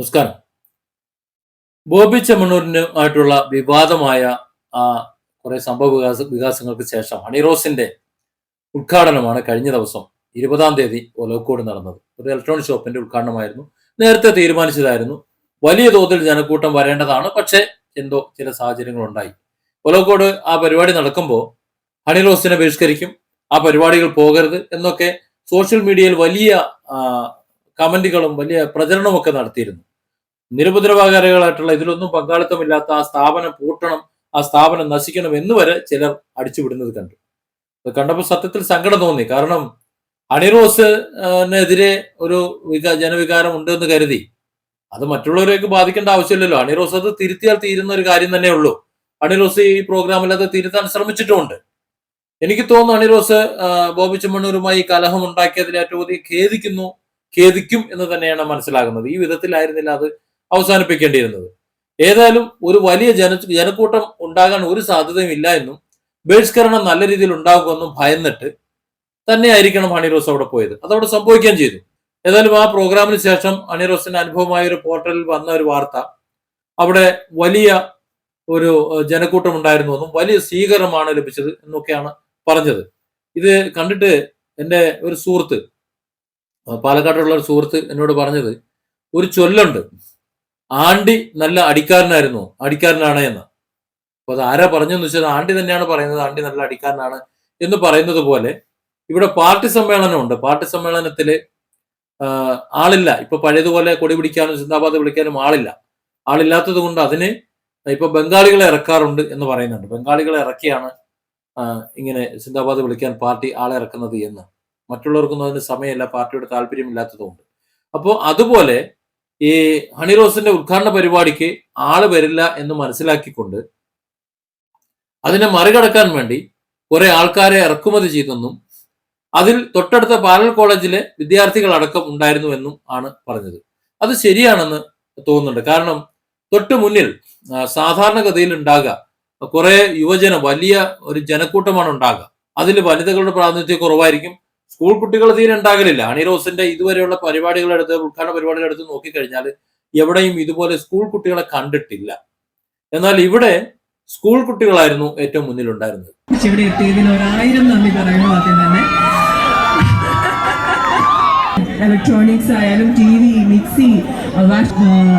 നമസ്കാരം. ബോബി ചെമ്മണ്ണൂരിന് ആയിട്ടുള്ള വിവാദമായ ആ കുറെ സംഭവ വികാസ വികാസങ്ങൾക്ക് ശേഷം ഹണിറോസിന്റെ ഉദ്ഘാടനമാണ് കഴിഞ്ഞ ദിവസം ഇരുപതാം തീയതി ഒലോക്കോട് നടന്നത്. ഒരു ഇലക്ട്രോണിക് ഷോപ്പിന്റെ ഉദ്ഘാടനമായിരുന്നു. നേരത്തെ തീരുമാനിച്ചതായിരുന്നു. വലിയ തോതിൽ ജനക്കൂട്ടം വരേണ്ടതാണ്. പക്ഷേ എന്തോ ചില സാഹചര്യങ്ങൾ ഉണ്ടായി ഒലോക്കോട് ആ പരിപാടി നടക്കുമ്പോൾ ഹണിറോസിനെ ബഹിഷ്കരിക്കും. ആ പരിപാടികൾ പോകരുത് എന്നൊക്കെ സോഷ്യൽ മീഡിയയിൽ വലിയ കമന്റുകളും വലിയ പ്രചരണമൊക്കെ നടത്തിയിരുന്നു. നിരുപദ്രവകാരികളായിട്ടുള്ള ഇതിലൊന്നും പങ്കാളിത്തമില്ലാത്ത ആ സ്ഥാപനം പൂട്ടണം ആ സ്ഥാപനം നശിക്കണം എന്ന് വരെ ചിലർ അടിച്ചുവിടുന്നത് കണ്ടു. അത് കണ്ടപ്പോൾ സത്യത്തിൽ സങ്കടം തോന്നി. കാരണം അണിറോസിനെതിരെ ഒരു വികാ ജനവികാരം ഉണ്ടെന്ന് കരുതി. അത് മറ്റുള്ളവരേക്ക് ബാധിക്കേണ്ട ആവശ്യമില്ലല്ലോ. അണിറോസ് അത് തിരുത്തിയാൽ തീരുന്ന ഒരു കാര്യം തന്നെ ഉള്ളൂ. അണിറോസ് ഈ പ്രോഗ്രാമിൽ അത് തിരുത്താൻ ശ്രമിച്ചിട്ടുമുണ്ട്. എനിക്ക് തോന്നുന്നു അണിറോസ് ബോബി ചെമ്മണ്ണൂരുമായി കലഹം ഉണ്ടാക്കിയതിൽ ഏറ്റവും അധികം ഖേദിക്കുന്നു ഖേദിക്കും എന്ന് തന്നെയാണ് മനസ്സിലാകുന്നത്. ഈ വിധത്തിലായിരുന്നില്ല അത് അവസാനിപ്പിക്കേണ്ടിയിരുന്നത്. ഏതായാലും ഒരു വലിയ ജന ജനക്കൂട്ടം ഉണ്ടാകാൻ ഒരു സാധ്യതയും ഇല്ല എന്നും ബഹിഷ്കരണം നല്ല രീതിയിൽ ഉണ്ടാകുമെന്നും ഭയന്നിട്ട് തന്നെയായിരിക്കണം ഹണിറോസ് അവിടെ പോയത്. അതവിടെ സംഭവിക്കുകയും ചെയ്തു. ഏതായാലും ആ പ്രോഗ്രാമിന് ശേഷം ഹണിറോസിന്റെ അനുഭവമായ ഒരു പോർട്ടലിൽ വന്ന ഒരു വാർത്ത അവിടെ വലിയ ഒരു ജനക്കൂട്ടം ഉണ്ടായിരുന്നു എന്നും വലിയ സ്വീകരണമാണ് ലഭിച്ചത് എന്നൊക്കെയാണ് പറഞ്ഞത്. ഇത് കണ്ടിട്ട് എന്റെ ഒരു സുഹൃത്ത് പാലക്കാടുള്ള ഒരു സുഹൃത്ത് എന്നോട് പറഞ്ഞത് ഒരു ചൊല്ലുണ്ട്. ആണ്ടി നല്ല അടിക്കാരനായിരുന്നു. അടിക്കാരനാണ് എന്ന്. അപ്പൊ അത് ആരാ പറഞ്ഞെന്ന് വെച്ചാൽ ആണ്ടി തന്നെയാണ് പറയുന്നത്. ആണ്ടി നല്ല അടിക്കാരനാണ് എന്ന് പറയുന്നത് പോലെ ഇവിടെ പാർട്ടി സമ്മേളനമുണ്ട് പാർട്ടി സമ്മേളനത്തിൽ ആളില്ല. ഇപ്പൊ പഴയതുപോലെ കൊടി പിടിക്കാനും സിന്ദാബാദ് വിളിക്കാനും ആളില്ല. ആളില്ലാത്തത് കൊണ്ട് അതിന് ഇപ്പൊ ബംഗാളികളെ ഇറക്കാറുണ്ട് എന്ന് പറയുന്നുണ്ട്. ബംഗാളികളെ ഇറക്കിയാണ് ഇങ്ങനെ സിന്ദാബാദ് വിളിക്കാൻ പാർട്ടി ആളെ ഇറക്കുന്നത് എന്ന്. മറ്റുള്ളവർക്കൊന്നും അതിന് സമയമില്ല. പാർട്ടിയുടെ താല്പര്യമില്ലാത്തതുകൊണ്ട്. അപ്പോൾ അതുപോലെ ഈ ഹണി റോസിന്റെ ഉദ്ഘാടന പരിപാടിക്ക് ആൾ വരില്ല എന്ന് മനസ്സിലാക്കിക്കൊണ്ട് അതിനെ മറികടക്കാൻ വേണ്ടി കുറെ ആൾക്കാരെ ഇറക്കുമതി ചെയ്തെന്നും അതിൽ തൊട്ടടുത്ത പാലൽ കോളേജിലെ വിദ്യാർത്ഥികൾ അടക്കം ഉണ്ടായിരുന്നു എന്നും ആണ് പറഞ്ഞത്. അത് ശരിയാണെന്ന് തോന്നുന്നുണ്ട്. കാരണം തൊട്ട് മുന്നിൽ സാധാരണഗതിയിൽ ഉണ്ടാകുക കുറെ യുവജനം വലിയ ഒരു ജനക്കൂട്ടമാണ് ഉണ്ടാകുക. അതിൽ വനിതകളുടെ പ്രാതിനിധ്യം കുറവായിരിക്കും സ്കൂൾ കുട്ടികൾ തീരെ ഉണ്ടാകലില്ല. ഹണിറോസിന്റെ ഇതുവരെയുള്ള പരിപാടികളെടുത്ത് ഉദ്ഘാടന പരിപാടികളെടുത്ത് നോക്കിക്കഴിഞ്ഞാൽ എവിടെയും ഇതുപോലെ സ്കൂൾ കുട്ടികളെ കണ്ടിട്ടില്ല. എന്നാൽ ഇവിടെ സ്കൂൾ കുട്ടികളായിരുന്നു ഏറ്റവും മുന്നിലുണ്ടായിരുന്നത്. ഇവിടെ പറയുന്നു തന്നെ. ഇലക്ട്രോണിക്സ് ആയാലും ടി വി മിക്സി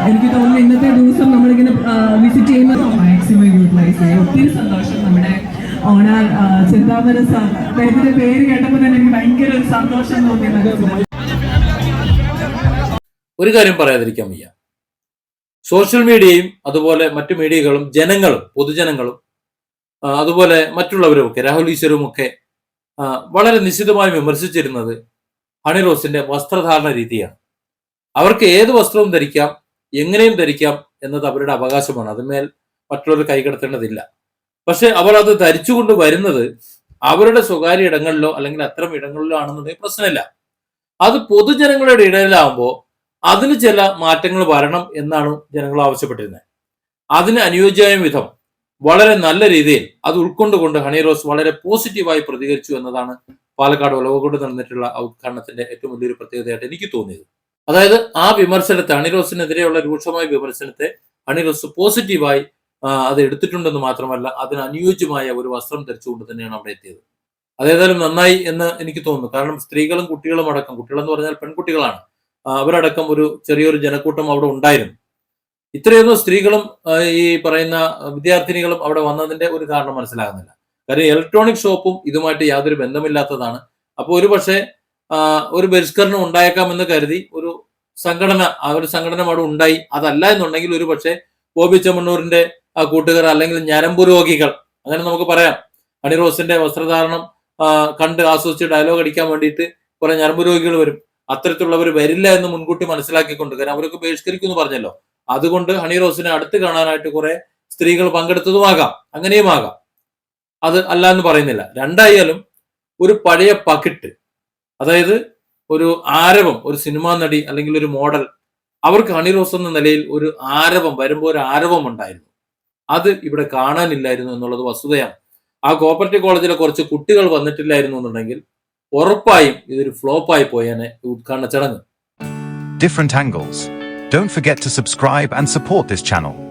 എനിക്ക് തോന്നുന്നു ഇന്നത്തെ ദിവസം നമ്മളിങ്ങനെ വിസിറ്റ് ചെയ്യുന്ന മാക്സിമം യൂട്ടിലൈസ് ചെയ്യും. ഒത്തിരി സന്തോഷം നമ്മുടെ ഓണർ ചിന്താമര സാർ അദ്ദേഹത്തിന്റെ പേര് കേട്ടപ്പോൾ തന്നെ എനിക്ക് ഭയങ്കര ഒരു സന്തോഷം തോന്നി. ഒരു കാര്യം പറയാതിരിക്കാൻ വയ്യ സോഷ്യൽ മീഡിയയും അതുപോലെ മറ്റു മീഡിയകളും ജനങ്ങളും പൊതുജനങ്ങളും അതുപോലെ മറ്റുള്ളവരും ഒക്കെ രാഹുൽ ഈശ്വരും ഒക്കെ വളരെ നിശ്ചിതമായി വിമർശിച്ചിരുന്നത് ഹണി റോസിന്റെ വസ്ത്രധാരണ രീതിയാണ്. അവർക്ക് ഏത് വസ്ത്രവും ധരിക്കാം എങ്ങനെയും ധരിക്കാം എന്നത് അവരുടെ അവകാശമാണ്. അതിന്മേൽ മറ്റുള്ളവർ കൈകടത്തേണ്ടതില്ല പക്ഷെ അവർ അത് ധരിച്ചുകൊണ്ട് വരുന്നത് അവരുടെ സ്വകാര്യ ഇടങ്ങളിലോ അല്ലെങ്കിൽ അത്തരം ഇടങ്ങളിലോ ആണെന്നുണ്ടെങ്കിൽ പ്രശ്നമില്ല. അത് പൊതുജനങ്ങളുടെ ഇടയിലാവുമ്പോൾ അതിന് ചില മാറ്റങ്ങൾ വരണം എന്നാണ് ജനങ്ങൾ ആവശ്യപ്പെട്ടിരുന്നത്. അതിന് അനുയോജ്യമായ വിധം വളരെ നല്ല രീതിയിൽ അത് ഉൾക്കൊണ്ടുകൊണ്ട് ഹണി റോസ് വളരെ പോസിറ്റീവായി പ്രതികരിച്ചു എന്നതാണ് പാലക്കാട് ഒലവക്കോട് നടന്നിട്ടുള്ള ഉദ്ഘാടനത്തിന്റെ ഏറ്റവും വലിയൊരു പ്രത്യേകതയായിട്ട് എനിക്ക് തോന്നിയത്. അതായത് ആ വിമർശനത്തെ ഹണി റോസിനെതിരെയുള്ള രൂക്ഷമായ വിമർശനത്തെ ഹണി റോസ് പോസിറ്റീവായി അത് എടുത്തിട്ടുണ്ടെന്ന് മാത്രമല്ല അതിന് അനുയോജ്യമായ ഒരു വസ്ത്രം ധരിച്ചുകൊണ്ട് തന്നെയാണ് അവിടെ എത്തിയത്. അതേതായാലും നന്നായി എന്ന് എനിക്ക് തോന്നുന്നു. കാരണം സ്ത്രീകളും കുട്ടികളും അടക്കം കുട്ടികളെന്ന് പറഞ്ഞാൽ പെൺകുട്ടികളാണ്. അവരടക്കം ഒരു ചെറിയൊരു ജനക്കൂട്ടം അവിടെ ഉണ്ടായിരുന്നു. ഇത്രയൊന്നും സ്ത്രീകളും ഈ പറയുന്ന വിദ്യാർത്ഥിനികളും അവിടെ വന്നതിന്റെ ഒരു കാരണം മനസ്സിലാകുന്നില്ല. കാര്യം ഇലക്ട്രോണിക് ഷോപ്പും ഇതുമായിട്ട് യാതൊരു ബന്ധമില്ലാത്തതാണ്. അപ്പോൾ ഒരു പക്ഷേ ഒരു ബഹിഷ്കരണം ഉണ്ടായേക്കാമെന്ന് കരുതി ഒരു സംഘടന ആ ഒരു സംഘടന അവിടെ ഉണ്ടായി. അതല്ല എന്നുണ്ടെങ്കിൽ ഒരു പക്ഷേ ബോബി ചെമ്മണ്ണൂരിന്റെ ആ, കൂട്ടുകാർ അല്ലെങ്കിൽ ഞരമ്പു രോഗികൾ അങ്ങനെ നമുക്ക് പറയാം. ഹണിറോസിന്റെ വസ്ത്രധാരണം ആ, കണ്ട് ആസ്വദിച്ച് ഡയലോഗ് അടിക്കാൻ വേണ്ടിയിട്ട് കുറെ ഞരമ്പു രോഗികൾ വരും. അത്തരത്തിലുള്ളവർ വരില്ല എന്ന് മുൻകൂട്ടി മനസ്സിലാക്കിക്കൊണ്ട് കാരണം അവരൊക്കെ ബഹിഷ്കരിക്കുമെന്ന് പറഞ്ഞല്ലോ. അതുകൊണ്ട് ഹണി റോസിനെ അടുത്ത് കാണാനായിട്ട് കുറെ സ്ത്രീകൾ പങ്കെടുത്തതുമാകാം അങ്ങനെയും ആകാം. അത് അല്ല എന്ന് പറയുന്നില്ല. രണ്ടായാലും ഒരു പഴയ പകിട്ട് അതായത് ഒരു ആരവം ഒരു സിനിമാ നടി അല്ലെങ്കിൽ ഒരു മോഡൽ അവർക്ക് ഹണി റോസ് എന്ന നിലയിൽ ഒരു ആരവം വരുമ്പോൾ ഒരു ആരവം ഉണ്ടായിരുന്നു. അത് ഇവിടെ കാണാനില്ലായിരുന്നു എന്നുള്ളത് വസ്തുതയാണ്. ആ കോപ്പറേറ്റീവ് കോളേജിലെ കുറച്ച് കുട്ടികൾ വന്നിട്ടില്ലായിരുന്നു എന്നുണ്ടെങ്കിൽ ഉറപ്പായും ഇതൊരു ഫ്ലോപ്പായി പോയേനെ ഈ ഉദ്ഘാടന ചടങ്ങ്. Different angles, Don't forget to subscribe and support this channel.